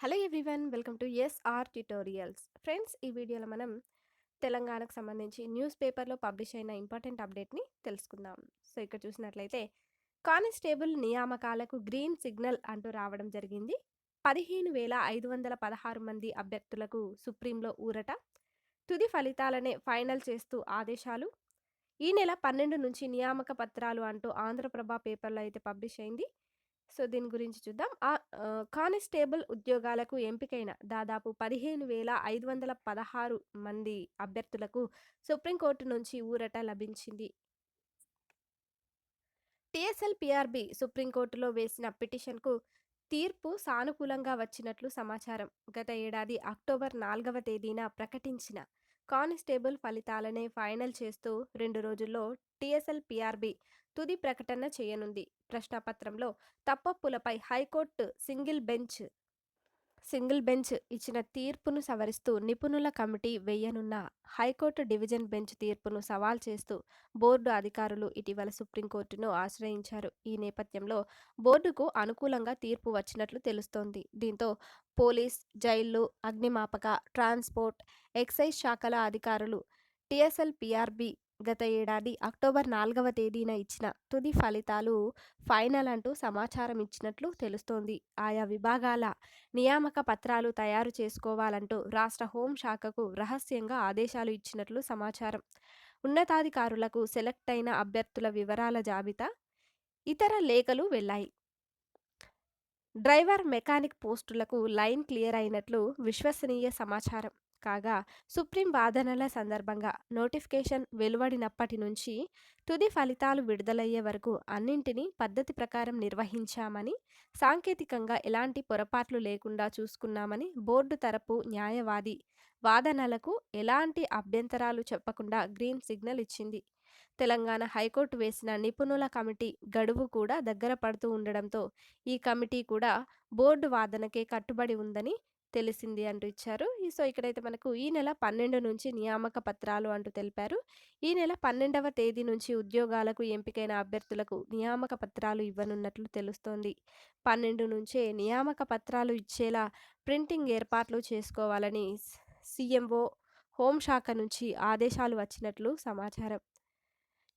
Hello everyone welcome to SR tutorials. Friends ఈ వీడియోలో మనం తెలంగాణకు సంబంధించి న్యూస్ పేపర్లో పబ్లిష్ అయిన ఇంపార్టెంట్ అప్డేట్ని తెలుసుకుందాం. సో ఇక్కడ చూసినట్లయితే కానిస్టేబుల్ నియామకాలకు గ్రీన్ సిగ్నల్ అంటూ రావడం జరిగింది. పదిహేను వేల ఐదు వందల పదహారు మంది అభ్యర్థులకు సుప్రీంలో ఊరట. తుది ఫలితాలనే ఫైనల్ చేస్తూ ఆదేశాలు. ఈ నెల పన్నెండు నుంచి నియామక పత్రాలు అంటూ ఆంధ్రప్రభ పేపర్లో అయితే పబ్లిష్ అయింది. సో దీని గురించి చూద్దాం. ఆ కానిస్టేబుల్ ఉద్యోగాలకు ఎంపికైన దాదాపు పదిహేను వేల ఐదు వందల పదహారు మంది అభ్యర్థులకు సుప్రీంకోర్టు నుంచి ఊరట లభించింది. టిఎస్ఎల్ పిఆర్బి సుప్రీంకోర్టులో వేసిన పిటిషన్కు తీర్పు సానుకూలంగా వచ్చినట్లు సమాచారం. గత ఏడాది అక్టోబర్ నాలుగవ తేదీన ప్రకటించిన కానిస్టేబుల్ ఫలితాలనే ఫైనల్ చేస్తూ రెండు రోజుల్లో టీఎస్ఎల్ పీఆర్బీ తుది ప్రకటన చేయనుంది. ప్రశ్నాపత్రంలో తప్పప్పులపై high court single bench single bench ఇచ్చిన తీర్పును సవరిస్తూ నిపుణుల కమిటీ వేయనున్న హైకోర్టు డివిజన్ బెంచ్ తీర్పును సవాల్ చేస్తూ బోర్డు అధికారులు ఇటీవల సుప్రీంకోర్టును ఆశ్రయించారు. ఈ నేపథ్యంలో బోర్డుకు అనుకూలంగా తీర్పు వచ్చినట్లు తెలుస్తోంది. దీంతో పోలీస్ జైళ్ళు అగ్నిమాపక ట్రాన్స్పోర్ట్ ఎక్సైజ్ శాఖల అధికారులు టీఎస్ఎల్ పీఆర్బీ గత ఏడాది అక్టోబర్ నాలుగవ తేదీన ఇచ్చిన తుది ఫలితాలు ఫైనల్ అంటూ సమాచారం ఇచ్చినట్లు తెలుస్తోంది. ఆయా విభాగాల నియామక పత్రాలు తయారు చేసుకోవాలంటూ రాష్ట్ర హోంశాఖకు రహస్యంగా ఆదేశాలు ఇచ్చినట్లు సమాచారం. ఉన్నతాధికారులకు సెలెక్ట్ అయిన అభ్యర్థుల వివరాల జాబితా ఇతర లేఖలు వెళ్ళాయి డ్రైవర్ మెకానిక్ పోస్టులకు లైన్ క్లియర్ అయినట్లు విశ్వసనీయ సమాచారం. కాగా సుప్రీం వాదనల సందర్భంగా నోటిఫికేషన్ వెలువడినప్పటి నుంచి తుది ఫలితాలు విడుదలయ్యే వరకు అన్నింటినీ పద్ధతి ప్రకారం నిర్వహించామని సాంకేతికంగా ఎలాంటి పొరపాట్లు లేకుండా చూసుకున్నామని బోర్డు తరపు న్యాయవాది వాదనలకు ఎలాంటి అభ్యంతరాలు చెప్పకుండా గ్రీన్ సిగ్నల్ ఇచ్చింది. తెలంగాణ హైకోర్టు వేసిన నిపుణుల కమిటీ గడువు కూడా దగ్గర పడుతూ ఉండడంతో ఈ కమిటీ కూడా బోర్డు వాదనకే కట్టుబడి ఉందని తెలిసింది అంటూ ఇచ్చారు. ఈ సో ఇక్కడైతే మనకు ఈ నెల పన్నెండు నుంచి నియామక పత్రాలు అంటూ తెలిపారు. ఈ నెల పన్నెండవ తేదీ నుంచి ఉద్యోగాలకు ఎంపికైన అభ్యర్థులకు నియామక పత్రాలు ఇవ్వనున్నట్లు తెలుస్తోంది. పన్నెండు నుంచే నియామక పత్రాలు ఇచ్చేలా ప్రింటింగ్ ఏర్పాట్లు చేసుకోవాలని సీఎంఓ హోంశాఖ నుంచి ఆదేశాలు వచ్చినట్లు సమాచారం.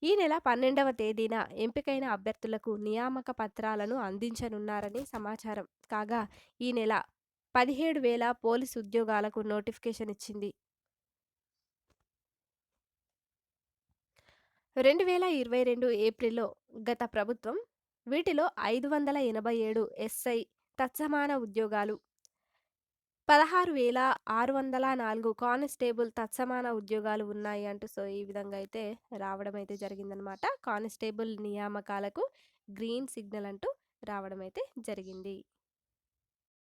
ఈ నెల పన్నెండవ తేదీన ఎంపికైన అభ్యర్థులకు నియామక పత్రాలను అందించనున్నారని సమాచారం. కాగా ఈ నెల పదిహేడు వేల పోలీసు ఉద్యోగాలకు నోటిఫికేషన్ ఇచ్చింది. రెండు వేల ఇరవై రెండు ఏప్రిల్లో గత ప్రభుత్వం వీటిలో ఐదు వందల ఎనభై ఏడు ఎస్ఐ తత్సమాన ఉద్యోగాలు పదహారు వేల ఆరు వందల నాలుగు కానిస్టేబుల్ తత్సమాన ఉద్యోగాలు ఉన్నాయి అంటూ సో ఈ విధంగా అయితే రావడం అయితే జరిగిందనమాట కానిస్టేబుల్ నియామకాలకు గ్రీన్ సిగ్నల్ అంటూ రావడం అయితే జరిగింది.